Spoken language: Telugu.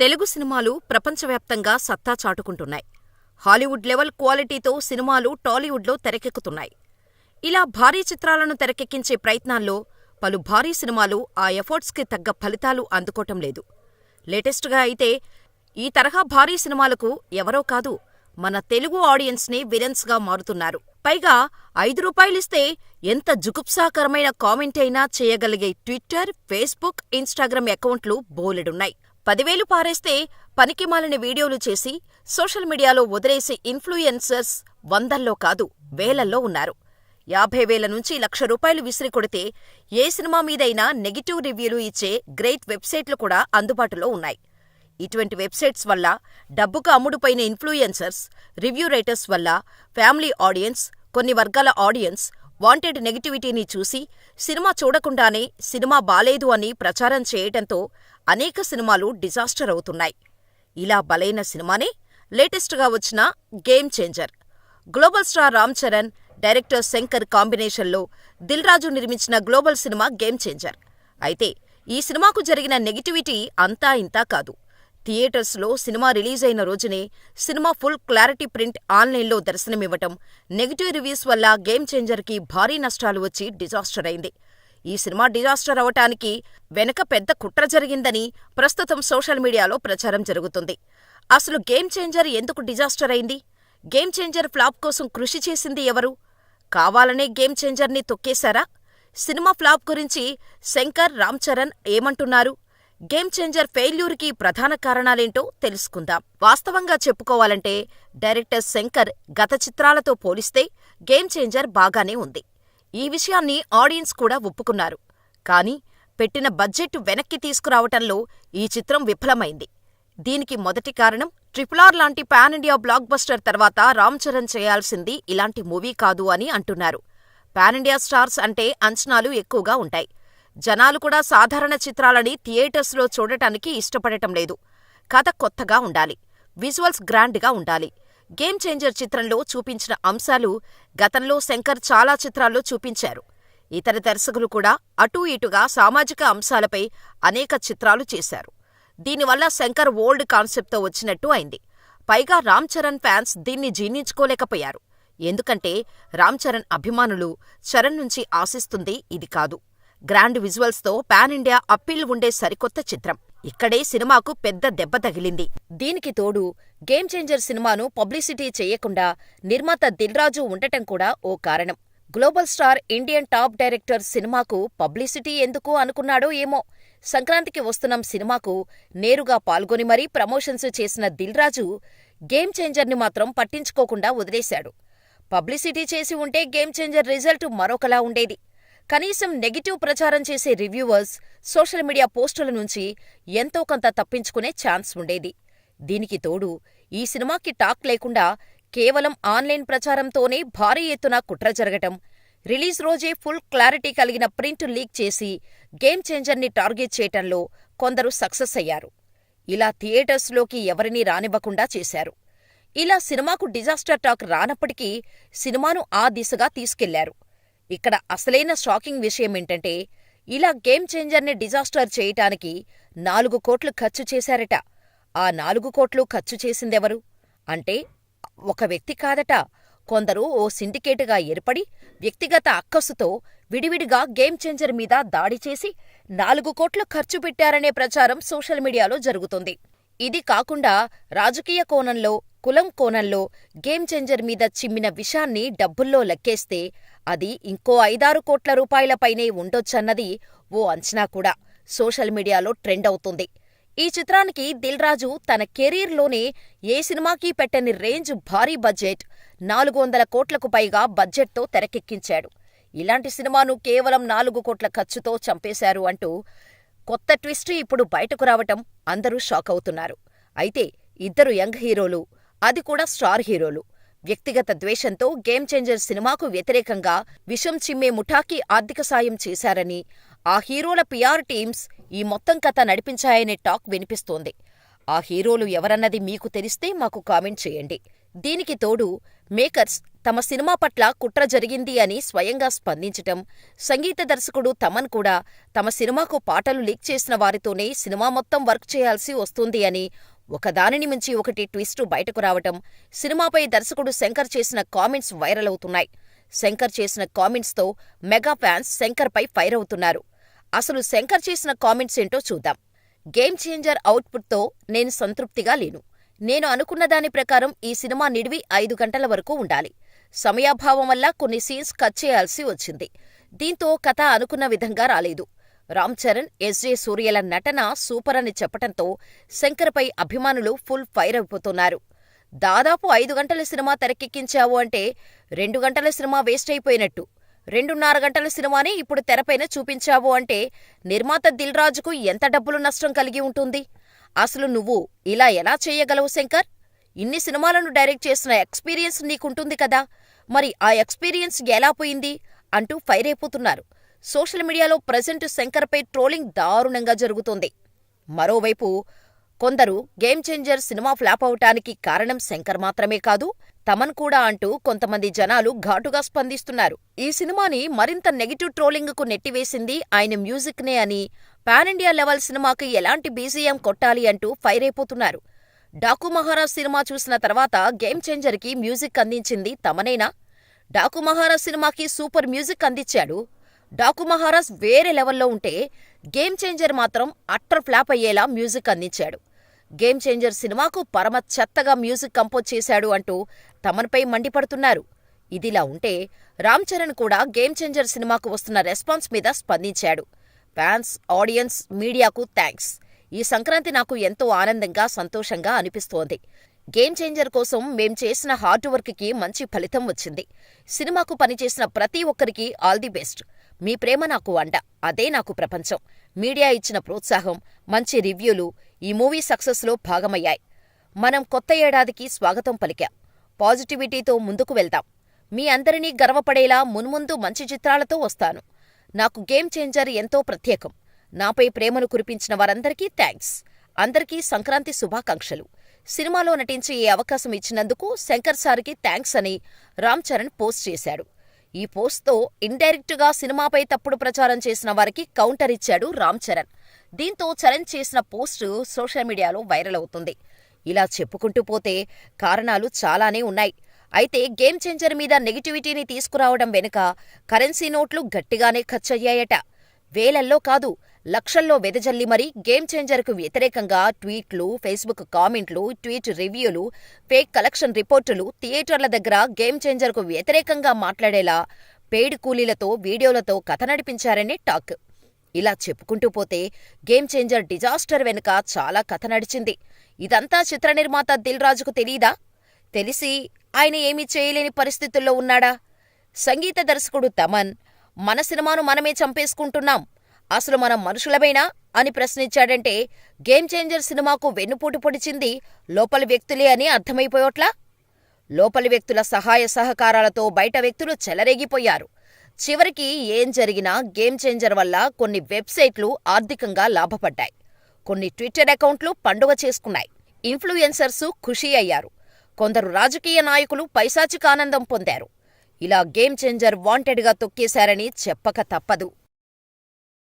తెలుగు సినిమాలు ప్రపంచవ్యాప్తంగా సత్తా చాటుకుంటున్నాయి. హాలీవుడ్ లెవెల్ క్వాలిటీతో సినిమాలు టాలీవుడ్లో తెరకెక్కుతున్నాయి. ఇలా భారీ చిత్రాలను తెరకెక్కించే ప్రయత్నాల్లో పలు భారీ సినిమాలు ఆ ఎఫర్ట్స్కి తగ్గ ఫలితాలు అందుకోవటం లేదు. లేటెస్ట్గా అయితే ఈ తరహా భారీ సినిమాలకు ఎవరో కాదు మన తెలుగు ఆడియన్స్నే విలన్స్గా మారుతున్నారు. పైగా ఐదు రూపాయలిస్తే ఎంత జుగుప్సాకరమైన కామెంట్ అయినా చేయగలిగే ట్విట్టర్, ఫేస్బుక్, ఇన్స్టాగ్రామ్ అకౌంట్లు బోలెడున్నాయి. పదివేలు పారేస్తే పనికిమాలిన వీడియోలు చేసి సోషల్ మీడియాలో వదిలేసే ఇన్ఫ్లుయెన్సర్స్ వందల్లో కాదు వేలల్లో ఉన్నారు. యాభై వేల నుంచి లక్ష రూపాయలు విసిరి కొడితే ఏ సినిమా మీదైనా నెగటివ్ రివ్యూలు ఇచ్చే గ్రేట్ వెబ్సైట్లు కూడా అందుబాటులో ఉన్నాయి. ఇటువంటి వెబ్సైట్స్ వల్ల డబ్బుకు అమ్ముడుపోయిన ఇన్ఫ్లుయెన్సర్స్, రివ్యూ రైటర్స్ వల్ల ఫ్యామిలీ ఆడియన్స్, కొన్ని వర్గాల ఆడియన్స్ వాంటెడ్ నెగటివిటీని చూసి సినిమా చూడకుండానే సినిమా బాలేదు అని ప్రచారం చేయటంతో అనేక సినిమాలు డిజాస్టర్ అవుతున్నాయి. ఇలా బలైన సినిమానే లేటెస్ట్గా వచ్చిన game changer. Global star Ram Charan, director Shankar కాంబినేషన్లో దిల్ రాజు నిర్మించిన గ్లోబల్ సినిమా గేమ్ చేంజర్. అయితే ఈ సినిమాకు జరిగిన నెగిటివిటీ అంతా ఇంతా కాదు. థియేటర్స్లో సినిమా రిలీజైన రోజునే సినిమా ఫుల్ క్లారిటీ ప్రింట్ ఆన్లైన్లో దర్శనమివ్వటం, నెగిటివ్ రివ్యూస్ వల్ల గేమ్ చేంజర్కి భారీ నష్టాలు వచ్చి డిజాస్టర్ అయింది. ఈ సినిమా డిజాస్టర్ అవటానికి వెనక పెద్ద కుట్ర జరిగిందని ప్రస్తుతం సోషల్ మీడియాలో ప్రచారం జరుగుతుంది. అసలు గేమ్ చేంజర్ ఎందుకు డిజాస్టర్ అయింది? గేమ్ చేంజర్ ఫ్లాప్ కోసం కృషి చేసింది ఎవరు? కావాలనే గేమ్ చేంజర్ని తొక్కేశారా? సినిమా ఫ్లాప్ గురించి శంకర్, రామ్ చరణ్ ఏమంటున్నారు? గేమ్ చేంజర్ ఫెయిల్యూర్కి ప్రధాన కారణాలేంటో తెలుసుకుందాం. వాస్తవంగా చెప్పుకోవాలంటే డైరెక్టర్ శంకర్ గత చిత్రాలతో పోలిస్తే గేమ్ చేంజర్ బాగానే ఉంది. ఈ విషయాన్ని ఆడియన్స్ కూడా ఒప్పుకున్నారు. కానీ పెట్టిన బడ్జెట్ వెనక్కి తీసుకురావటంలో ఈ చిత్రం విఫలమైంది. దీనికి మొదటి కారణం ట్రిపుల్ ఆర్ లాంటి పాన్ ఇండియా బ్లాక్ బస్టర్ తర్వాత రామ్ చరణ్ చేయాల్సింది ఇలాంటి మూవీ కాదు అని అంటున్నారు. పాన్ ఇండియా స్టార్స్ అంటే అంచనాలు ఎక్కువగా ఉంటాయి. జనాలు కూడా సాధారణ చిత్రాలని థియేటర్స్లో చూడటానికి ఇష్టపడటం లేదు. కథ కొత్తగా ఉండాలి. విజువల్స్ గ్రాండ్గా ఉండాలి. గేమ్ చేంజర్ చిత్రంలో చూపించిన అంశాలు గతంలో శంకర్ చాలా చిత్రాల్లో చూపించారు. ఇతర దర్శకులు కూడా అటూ ఇటుగా సామాజిక అంశాలపై అనేక చిత్రాలు చేశారు. దీనివల్ల శంకర్ ఓల్డ్ కాన్సెప్ట్తో వచ్చినట్టు అయింది. పైగా రామ్ చరణ్ ఫ్యాన్స్ దీన్ని జీర్ణించుకోలేకపోయారు. ఎందుకంటే రామ్ చరణ్ అభిమానులు చరణ్ నుంచి ఆశిస్తుంది ఇది కాదు. గ్రాండ్ విజువల్స్తో పాన్ ఇండియా అప్పీల్ ఉండే సరికొత్త చిత్రం. ఇక్కడే సినిమాకు పెద్ద దెబ్బ తగిలింది. దీనికి తోడు గేమ్ చేంజర్ సినిమాను పబ్లిసిటీ చెయ్యకుండా నిర్మాత దిల్ రాజు ఉండటం కూడా ఓ కారణం. Global star Indian top director సినిమాకు పబ్లిసిటీ ఎందుకు అనుకున్నాడో ఏమో సంక్రాంతికి వస్తున్నాం సినిమాకు నేరుగా పాల్గొని మరీ ప్రమోషన్స్ చేసిన దిల్ రాజు గేమ్ చేంజర్ని మాత్రం పట్టించుకోకుండా వదిలేశాడు. పబ్లిసిటీ చేసి ఉంటే గేమ్ చేంజర్ రిజల్ట్ మరొకలా ఉండేది. కనీసం నెగటివ్ ప్రచారం చేసే రివ్యూవర్స్, సోషల్ మీడియా పోస్టుల నుంచి ఎంతో కొంత తప్పించుకునే ఛాన్స్ ఉండేది. దీనికి తోడు ఈ సినిమాకి టాక్ లేకుండా కేవలం ఆన్లైన్ ప్రచారంతోనే భారీ ఎత్తున కుట్ర జరగటం, రిలీజ్ రోజే ఫుల్ క్లారిటీ కలిగిన ప్రింట్ లీక్ చేసి గేమ్ చేంజర్ని టార్గెట్ చేయటంలో కొందరు సక్సెస్ అయ్యారు. ఇలా థియేటర్స్లోకి ఎవరినీ రానివ్వకుండా చేశారు. ఇలా సినిమాకు డిజాస్టర్ టాక్ రానప్పటికీ సినిమాను ఆ దిశగా తీసుకెళ్ళారు. ఇక్కడ అసలైన షాకింగ్ విషయమేంటంటే ఇలా గేమ్ చేంజర్ని డిజాస్టర్ చేయటానికి నాలుగు కోట్లు ఖర్చు చేశారట. ఆ నాలుగు కోట్లు ఖర్చు చేసిందెవరు? అంటే ఒక వ్యక్తి కాదట. కొందరు ఓ సిండికేటుగా ఏర్పడి వ్యక్తిగత అక్కసుతో విడివిడిగా గేమ్ చేంజర్ మీద దాడి చేసి నాలుగు కోట్లు ఖర్చు పెట్టారనే ప్రచారం సోషల్ మీడియాలో జరుగుతుంది. ఇది కాకుండా రాజకీయ కోణంలో, కులం కోణంలో గేమ్ చేంజర్ మీద చిమ్మిన విషాన్ని డబ్బుల్లో లెక్కేస్తే అది ఇంకో ఐదారు కోట్ల రూపాయలపైనే ఉండొచ్చన్నది ఓ అంచనా కూడా సోషల్ మీడియాలో ట్రెండ్ అవుతుంది. ఈ చిత్రానికి దిల్ రాజు తన కెరీర్లోనే ఏ సినిమాకీ పెట్టని రేంజ్ భారీ బడ్జెట్, నాలుగు వందల కోట్లకు పైగా బడ్జెట్తో తెరకెక్కించాడు. ఇలాంటి సినిమాను కేవలం నాలుగు కోట్ల ఖర్చుతో చంపేశారు అంటూ కొత్త ట్విస్ట్ ఇప్పుడు బయటకు రావటం అందరూ షాకవుతున్నారు. అయితే ఇద్దరు యంగ్ హీరోలు, అది కూడా స్టార్ హీరోలు. వ్యక్తిగత ద్వేషంతో గేమ్ చేంజర్ సినిమాకు వ్యతిరేకంగా విషం చిమ్మే ముఠాకి ఆర్థిక సాయం చేశారని, ఆ హీరోల పిఆర్ టీమ్స్ ఈ మొత్తం కథ నడిపించాయనే టాక్ వినిపిస్తోంది. ఆ హీరోలు ఎవరన్నది మీకు తెలిస్తే మాకు కామెంట్ చేయండి. దీనికి తోడు మేకర్స్ తమ సినిమా పట్ల కుట్ర జరిగింది అని స్వయంగా స్పందించటం, సంగీత దర్శకుడు తమన్ కూడా తమ సినిమాకు పాటలు లీక్ చేసిన వారితోనే సినిమా మొత్తం వర్క్ చేయాల్సి వస్తుంది అని ఒకదానిని మించి ఒకటి ట్విస్టు బయటకు రావటం, సినిమాపై దర్శకుడు శంకర్ చేసిన కామెంట్స్ వైరల్ అవుతున్నాయి. శంకర్ చేసిన కామెంట్స్తో మెగా ఫ్యాన్స్ శంకర్పై ఫైర్ అవుతున్నారు. అసలు శంకర్ చేసిన కామెంట్స్ ఏంటో చూద్దాం. గేమ్ చేంజర్ అవుట్పుట్తో నేను సంతృప్తిగా లేను. నేను అనుకున్న దాని ప్రకారం ఈ సినిమా నిడివి ఐదు గంటల వరకు ఉండాలి. సమయాభావం వల్ల కొన్ని సీన్స్ కట్ చేయాల్సి వచ్చింది. దీంతో కథ అనుకున్న విధంగా రాలేదు. రామ్ చరణ్, ఎస్జే సూర్యల నటన సూపర్ అని చెప్పటంతో శంకర్పై అభిమానులు ఫుల్ ఫైర్ అయిపోతున్నారు. దాదాపు ఐదు గంటల సినిమా తెరకెక్కించావు అంటే రెండు గంటల సినిమా వేస్ట్ అయిపోయినట్టు. రెండున్నర గంటల సినిమాని ఇప్పుడు తెరపైన చూపించావు అంటే నిర్మాత దిల్ రాజుకు ఎంత డబ్బులు నష్టం కలిగి ఉంటుంది? అసలు నువ్వు ఇలా ఎలా చేయగలవు శంకర్? ఇన్ని సినిమాలను డైరెక్ట్ చేసిన ఎక్స్పీరియన్స్ నీకుంటుంది కదా, మరి ఆ ఎక్స్పీరియన్స్ ఎలా పోయింది? అంటూ ఫైర్ అయిపోతున్నారు. సోషల్ మీడియాలో ప్రజెంట్ శంకర్పై ట్రోలింగ్ దారుణంగా జరుగుతోంది. మరోవైపు కొందరు గేమ్ చేంజర్ సినిమా ఫ్లాప్ అవటానికి కారణం శంకర్ మాత్రమే కాదు, తమన్ కూడా అంటూ కొంతమంది జనాలు ఘాటుగా స్పందిస్తున్నారు. ఈ సినిమాని మరింత నెగిటివ్ ట్రోలింగ్కు నెట్టివేసింది ఆయన మ్యూజిక్నే అని, పాన్ ఇండియా లెవెల్ సినిమాకి ఎలాంటి బీజీఎం కొట్టాలి అంటూ ఫైర్ అయిపోతున్నారు. డాకు మహారాజ్ సినిమా చూసిన తర్వాత గేమ్ చేంజర్కి మ్యూజిక్ అందించింది తమనేనా? డాకు మహారాజ్ సినిమాకి సూపర్ మ్యూజిక్ అందించాడు. డాకు మహారాజ్ వేరే లెవెల్లో ఉంటే, గేమ్ చేంజర్ మాత్రం అట్టర్ ఫ్లాప్ అయ్యేలా మ్యూజిక్ అందించాడు. గేమ్ చేంజర్ సినిమాకు పరమ చెత్తగా మ్యూజిక్ కంపోజ్ చేశాడు అంటూ తమన్పై మండిపడుతున్నారు. ఇదిలా ఉంటే రామ్ చరణ్ కూడా గేమ్ చేంజర్ సినిమాకు వస్తున్న రెస్పాన్స్ మీద స్పందించాడు. ఫ్యాన్స్, ఆడియన్స్, మీడియాకు థాంక్స్. ఈ సంక్రాంతి నాకు ఎంతో ఆనందంగా, సంతోషంగా అనిపిస్తోంది. గేమ్ చేంజర్ కోసం మేం చేసిన హార్డ్ వర్క్కి మంచి ఫలితం వచ్చింది. సినిమాకు పనిచేసిన ప్రతి ఒక్కరికి ఆల్ ది బెస్ట్. మీ ప్రేమ నాకు అండ. అదే నాకు ప్రపంచం. మీడియా ఇచ్చిన ప్రోత్సాహం, మంచి రివ్యూలు ఈ మూవీ సక్సెస్లో భాగమయ్యాయి. మనం కొత్త ఏడాదికి స్వాగతం పలికాం. పాజిటివిటీతో ముందుకు వెళ్దాం. మీ అందరినీ గర్వపడేలా మున్ముందు మంచి చిత్రాలతో వస్తాను. నాకు గేమ్ చేంజర్ ఎంతో ప్రత్యేకం. నాపై ప్రేమను కురిపించిన వారందరికీ థాంక్స్. అందరికీ సంక్రాంతి శుభాకాంక్షలు. సినిమాలో నటించి ఈ అవకాశం ఇచ్చినందుకు శంకర్ సార్కి థాంక్స్ అని రామ్ చరణ్ పోస్ట్ చేశాడు. ఈ పోస్ట్తో ఇండైరెక్ట్గా సినిమాపై తప్పుడు ప్రచారం చేసిన వారికి కౌంటర్ ఇచ్చాడు రామ్ చరణ్. దీంతో చరణ్ చేసిన పోస్ట్ సోషల్ మీడియాలో వైరల్ అవుతుంది. ఇలా చెప్పుకుంటూ పోతే కారణాలు చాలానే ఉన్నాయి. అయితే గేమ్ చేంజర్ మీద నెగిటివిటీని తీసుకురావడం వెనుక కరెన్సీ నోట్లు గట్టిగానే ఖర్చయ్యాయట. వేలల్లో కాదు, లక్షల్లో వెదజల్లి మరీ గేమ్ చేంజర్కు వ్యతిరేకంగా ట్వీట్లు, ఫేస్బుక్ కామెంట్లు, ట్వీట్ రివ్యూలు, ఫేక్ కలెక్షన్ రిపోర్టులు, థియేటర్ల దగ్గర గేమ్ చేంజర్కు వ్యతిరేకంగా మాట్లాడేలా పెయిడ్ కూలీలతో, వీడియోలతో కథ నడిపించారనే టాక్. ఇలా చెప్పుకుంటూ పోతే గేమ్ చేంజర్ డిజాస్టర్ వెనుక చాలా కథ నడిచింది. ఇదంతా చిత్ర నిర్మాత దిల్ రాజుకు తెలీదా? తెలిసి ఆయన ఏమీ చేయలేని పరిస్థితుల్లో ఉన్నాడా? సంగీత దర్శకుడు తమన్, మన సినిమాను మనమే చంపేసుకుంటున్నాం. అసలు మనం మనుషులమేనా అని ప్రశ్నించాడంటే గేమ్ చేంజర్ సినిమాకు వెన్నుపోటు పొడిచింది లోపలి వ్యక్తులే అని అర్థమైపోయోట్లా లోపలి వ్యక్తుల సహాయ సహకారాలతో బయట వ్యక్తులు చెలరేగిపోయారు. చివరికి ఏం జరిగినా గేమ్ చేంజర్ వల్ల కొన్ని వెబ్సైట్లు ఆర్థికంగా లాభపడ్డాయి. కొన్ని ట్విట్టర్ అకౌంట్లు పండుగ చేసుకున్నాయి. ఇన్ఫ్లుయెన్సర్సు ఖుషీ అయ్యారు. కొందరు రాజకీయ నాయకులు పైశాచికానందం పొందారు. ఇలా గేమ్ చేంజర్ వాంటెడ్గా తొక్కేశారని చెప్పక తప్పదు.